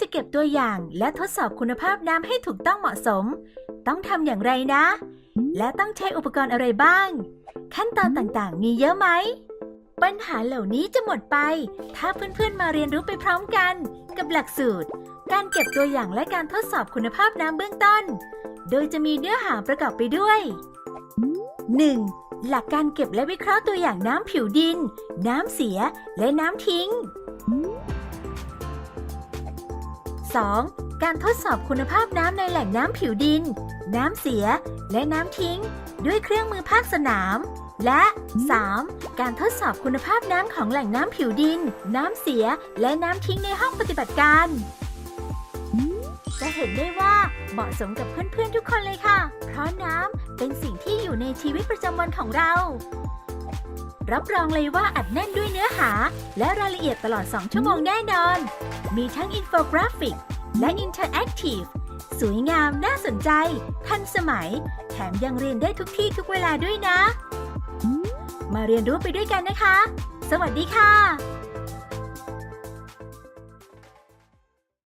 จะเก็บตัวอย่างและทดสอบคุณภาพน้ำให้ถูกต้องเหมาะสม ต้องทำอย่างไรนะ และต้องใช้อุปกรณ์อะไรบ้าง ขั้นตอนต่างๆ มีเยอะไหม ปัญหาเหล่านี้จะหมดไป ถ้าเพื่อนๆ มาเรียนรู้ไปพร้อมกัน กับหลักสูตร การเก็บตัวอย่างและการทดสอบคุณภาพน้ำเบื้องต้น โดยจะมีเนื้อหาประกอบไปด้วย 1. หลักการเก็บและวิเคราะห์ตัวอย่างน้ำผิวดิน น้ำเสีย และน้ำทิ้ง 2. การทดสอบคุณภาพน้ำในแหล่งน้ำผิวดิน น้ำเสีย และน้ำทิ้ง ด้วยเครื่องมือภาคสนาม และ 3. การทดสอบคุณภาพน้ำของแหล่งน้ำผิวดิน น้ำเสีย และน้ำทิ้งในห้องปฏิบัติการ จะเห็นได้ว่าเหมาะสมกับเพื่อนๆทุกคนเลยค่ะ เพราะน้ำเป็นสิ่งที่อยู่ในชีวิตประจำวันของเรา รับรองเลยว่าอัดแน่นด้วย และรายละเอียดตลอด 2 ชั่วโมงแน่นอน มีทั้งอินโฟกราฟิก และอินเทอร์แอคทีฟสวยงามน่าสนใจ ทันสมัย แถมยังเรียนได้ทุกที่ทุกเวลาด้วยนะ มาเรียนรู้ไปด้วยกันนะคะ สวัสดีค่ะ